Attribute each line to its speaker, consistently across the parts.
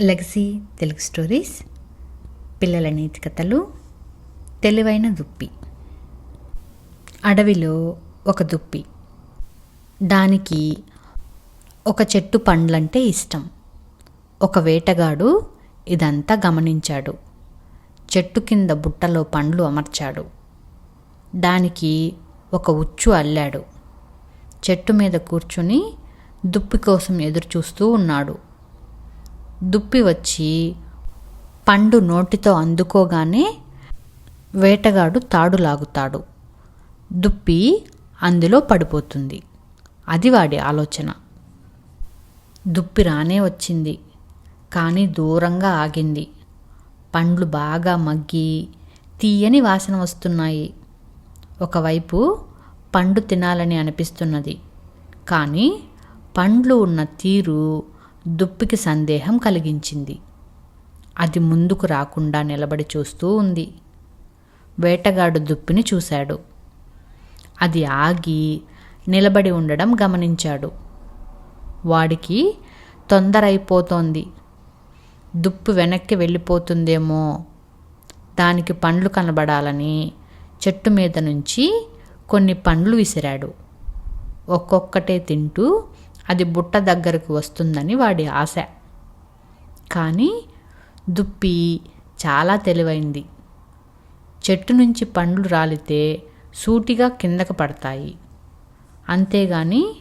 Speaker 1: Legacy Telugu stories పిల్లల నీతి కథలు తెలివైన దుప్పి. అడవిలో ఒక దుప్పి. దానికి ఒక చెట్టు పండ్లంటే ఇష్టం. ఒక వేటగాడు ఇదంతా గమనించాడు. చెట్టు కింద బుట్టలో పండ్లు అమర్చాడు. దానికి ఒక ఉచ్చు అల్లాడు. చెట్టు మీద కూర్చుని దుప్పి కోసం ఎదురు చూస్తూ ఉన్నాడు. దుప్పి వచ్చి పండు నోటితో అందుకోగానే వేటగాడు తాడు లాగుతాడు దుప్పి అందులో పడిపోతుంది. అది వాడి ఆలోచన. దుప్పి రానే వచ్చింది. కానీ దూరంగా ఆగింది. పండ్లు బాగా మగ్గి తీయని వాసన వస్తున్నాయి. ఒకవైపు పండు తినాలని అనిపిస్తున్నది. కానీ పండ్లు ఉన్న తీరు దుప్పికి సందేహం కలిగించింది. అది ముందుకు రాకుండా నిలబడి చూస్తూ ఉంది. వేటగాడు దుప్పిని చూశాడు. అది ఆగి నిలబడి ఉండడం గమనించాడు. వాడికి తొందర అయిపోతోంది దుప్పు వెనక్కి వెళ్ళిపోతుందేమో. దానికి పండ్లు కనబడాలని చెట్టు మీద నుంచి కొన్ని పండ్లు విసిరాడు. ఒక్కొక్కటే తింటూ అది బుట్ట దగ్గరకు వస్తుందని వాడి ఆశ. కానీ దుప్పి చాలా తెలివైంది. చెట్టు నుంచి పండ్లు రాలితే సూటిగా కిందకు పడతాయి. అంతేగాని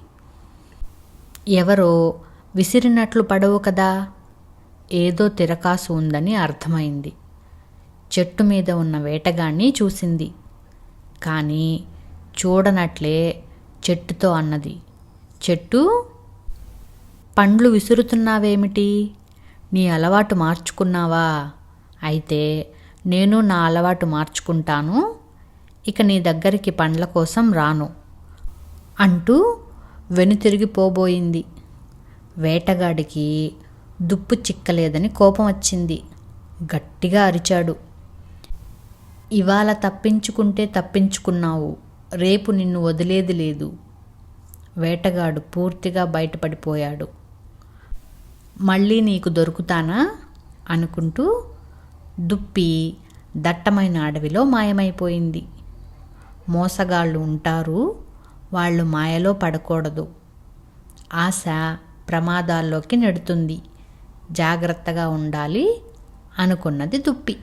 Speaker 1: ఎవరో విసిరినట్లు పడవు కదా? ఏదో తిరకాసు ఉందని అర్థమైంది. చెట్టు మీద ఉన్న వేటగాన్ని చూసింది. కానీ చూడనట్లే చెట్టుతో అన్నది. చెట్టు పండ్లు విసురుతున్నావేమిటి? నీ అలవాటు మార్చుకున్నావా? అయితే నేను నా అలవాటు మార్చుకుంటాను. ఇక నీ దగ్గరికి పండ్ల కోసం రాను. అంటూ వెనుతిరిగిపోబోయింది వేటగాడికి దుప్పు చిక్కలేదని కోపం వచ్చింది. గట్టిగా అరిచాడు. ఇవాళ తప్పించుకుంటే తప్పించుకున్నావు. రేపు నిన్ను వదిలేది లేదు. వేటగాడు పూర్తిగా బయటపడిపోయాడు. మళ్ళీ నీకు దొరుకుతానా? అనుకుంటూ దుప్పి దట్టమైన అడవిలో మాయమైపోయింది. మోసగాళ్ళు ఉంటారు వాళ్ళు మాయలో పడకూడదు. ఆశ ప్రమాదాల్లోకి నెడుతుంది. జాగ్రత్తగా ఉండాలి అనుకున్నది దుప్పి.